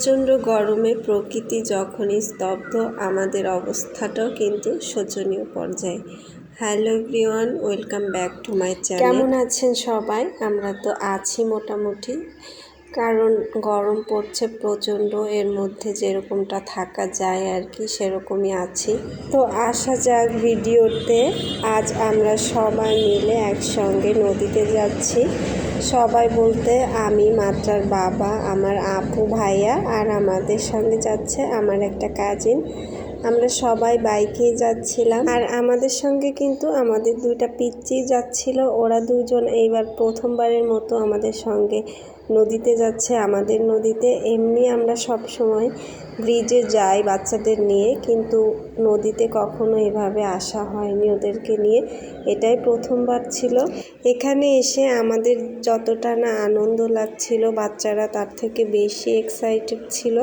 প্রচণ্ড গরমে প্রকৃতি যখনই স্তব্ধ, আমাদের অবস্থাটাও কিন্তু শোচনীয় পর্যায়ে। Hello everyone, welcome back to my channel. কেমন আছেন সবাই? আমরা তো আছি মোটামুটি। কারণ গরম পড়ছে প্রচণ্ড, এর মধ্যে যেরকমটা থাকা যায় আর কি, সেরকমই আছি। তো আসা যাক ভিডিওতে, আজ আমরা সবাই মিলে একসঙ্গে নদীতে যাচ্ছি। সবাই বলতে আমি, মাত্রার বাবা, আমার আপু, ভাইয়া আর আমাদের সঙ্গে যাচ্ছে আমার একটা কাজিন আমরা সবাই বাইকে যাচ্ছিলাম আর আমাদের সঙ্গে কিন্তু আমাদের দুইটা পিচ্চি যাচ্ছিল। ওরা দুজন এইবার প্রথমবারের মতো আমাদের সঙ্গে নদীতে যাচ্ছে, আমাদের নদীতে। এমনি আমরা সব সময় ব্রিজে যাই বাচ্চাদের নিয়ে, কিন্তু নদীতে কখনো এভাবে আসা হয়নি ওদেরকে নিয়ে। এটাই প্রথমবার ছিল। এখানে এসে আমাদের যতটা না আনন্দ লাগছিল, বাচ্চারা তার থেকে বেশি এক্সাইটেড ছিল।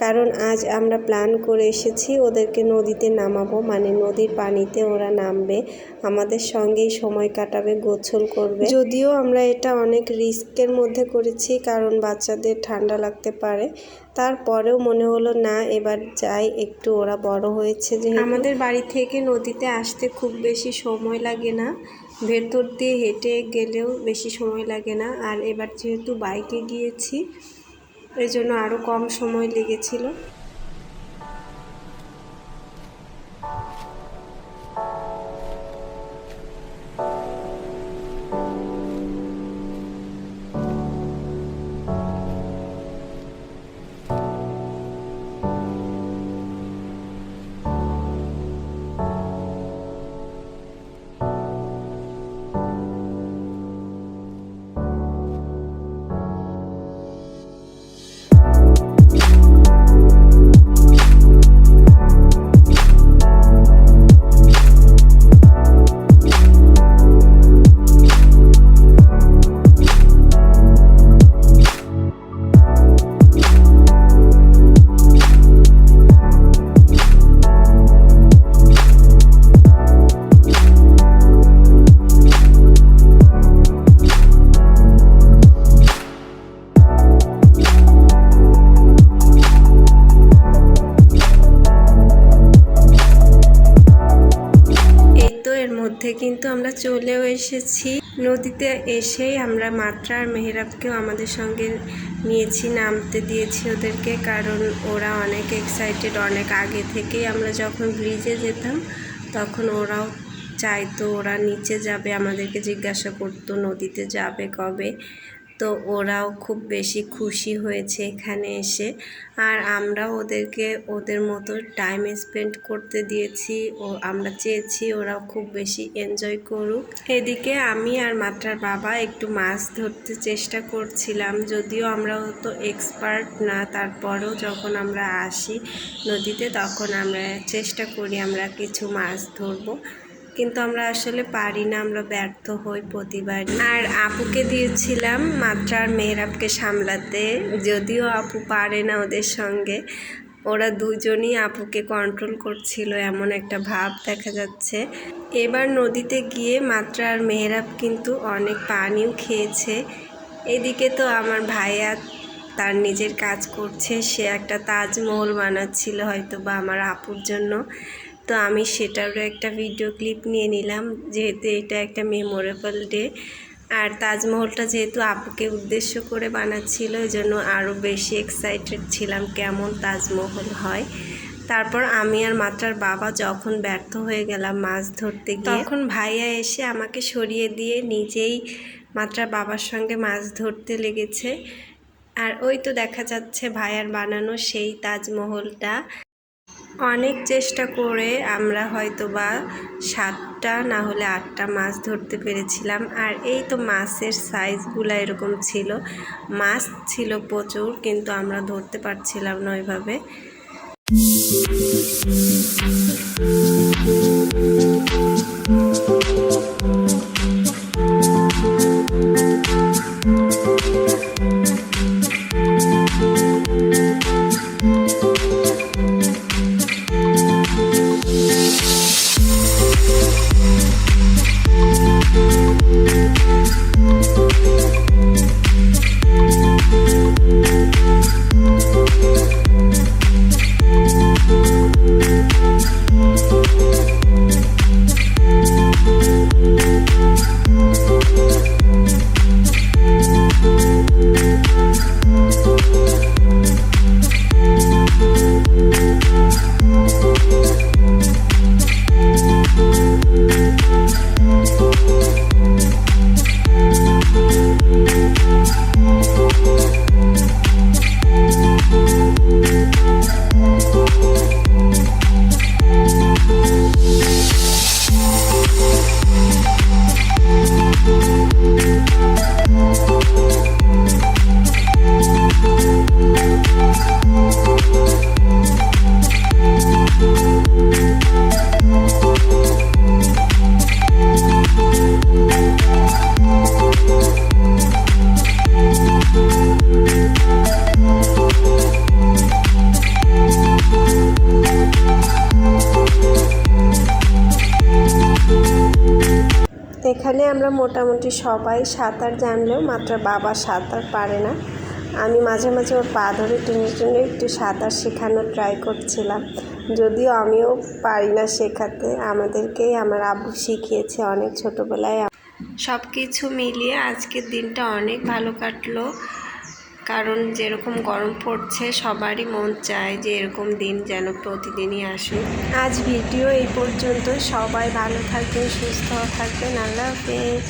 কারণ আজ আমরা প্ল্যান করে এসেছি ওদেরকে নদীতে নামাবো। মানে নদীর পানিতে ওরা নামবে। আমাদের সঙ্গেই সময় কাটাবে, গোছল করবে। যদিও আমরা এটা অনেক রিস্কের মধ্যে করেছি, কারণ বাচ্চাদের ঠান্ডা লাগতে পারে। তারপরেও মনে হলো, না, এবার যাই, একটু ওরা বড় হয়েছে যে আমাদের বাড়ি থেকে নদীতে আসতে খুব বেশি সময় লাগে না। ভেতর দিয়ে হেঁটে গেলেও বেশি সময় লাগে না। আর এবার যেহেতু বাইকে গিয়েছি এই জন্য আরও কম সময় লেগেছিল। তো এর মধ্যে কিন্তু আমরা চলেও এসেছি। নদীতে এসেই আমরা মাত্রা আর মেহরাবকেও আমাদের সঙ্গে নিয়েছি, নামতে দিয়েছি ওদেরকে, কারণ ওরা অনেক এক্সাইটেড অনেক আগে থেকেই আমরা যখন ব্রিজে যেতাম, তখন ওরাও চাইতো ওরা নিচে যাবে, আমাদেরকে জিজ্ঞাসা করতো নদীতে যাবে কবে। তো ওরাও খুব বেশি খুশি হয়েছে এখানে এসে। আর আমরা ওদেরকে, ওদের মতো টাইম স্পেন্ড করতে দিয়েছি। ও, আমরা চেয়েছি ওরাও খুব বেশি এনজয় করুক। এদিকে আমি আর মাত্রার বাবা একটু মাছ ধরতে চেষ্টা করছিলাম, যদিও আমরা তো এক্সপার্ট না। তারপরেও যখন আমরা আসি নদীতে, তখন আমরা চেষ্টা করি আমরা কিছু মাছ ধরবো। কিন্তু আমরা আসলে পারি না, আমরা ব্যর্থ হই প্রতিবার আর আপুকে দিয়েছিলাম মাত্রার মেয়েরাপকে সামলাতে, যদিও আপু পারে না ওদের সঙ্গে। ওরা দুজনই আপুকে কন্ট্রোল করছিল, এমন একটা ভাব দেখা যাচ্ছে। এবার নদীতে গিয়ে মাত্রা আর মেহরাব কিন্তু অনেক পানিও খেয়েছে। এদিকে তো আমার ভাইয়া তার নিজের কাজ করছে, সে একটা তাজমহল বানাচ্ছিল হয়তো বা আমার আপুর জন্য। তো আমি সেটারও একটা ভিডিও ক্লিপ নিয়ে নিলাম, যেহেতু এটা একটা মেমোরেবল ডে আর তাজমহলটা যেহেতু আপুকে উদ্দেশ্য করে বানাচ্ছিল ওই জন্য আরও বেশি এক্সাইটেড ছিলাম কেমন তাজমহল হয়। তারপর আমি আর মাত্রার বাবা যখন ব্যর্থ হয়ে গেলাম মাছ ধরতে গিয়ে, তখন ভাইয়া এসে আমাকে সরিয়ে দিয়ে নিজেই মাত্রার বাবার সঙ্গে মাছ ধরতে লেগেছে। আর ওই তো দেখা যাচ্ছে ভাইয়ার বানানো সেই তাজমহলটা। অনেক চেষ্টা করে আমরা হয়তো বা সাতটা না হলে আটটা মাছ ধরতে পেরেছিলাম আর এই তো মাছের সাইজগুলো এরকম ছিল মাছ ছিল প্রচুর, কিন্তু আমরা ধরতে পারছিলাম না ওইভাবে Thank you. আমরা মোটামুটি সবাই সাঁতার জানলেও মাত্র বাবা সাঁতার পারে না। আমি মাঝে মাঝে ওর পা ধরে টেনে টেনে একটু সাঁতার শেখানোর ট্রাই করছিলাম। যদিও আমিও পারি না শেখাতে, আমাদেরকেই আমার আব্বু শিখিয়েছে অনেক ছোটোবেলায় সব কিছু মিলিয়ে আজকের দিনটা অনেক ভালো কাটলো। কারণ যেরকম গরম পড়ছে, সবারই মন চায় যে এরকম দিন যেন প্রতিদিনই আসুক। আজ ভিডিও এই পর্যন্ত। সবাই ভালো থাকবেন, সুস্থ থাকবেন। আল্লাহ হাফেজ।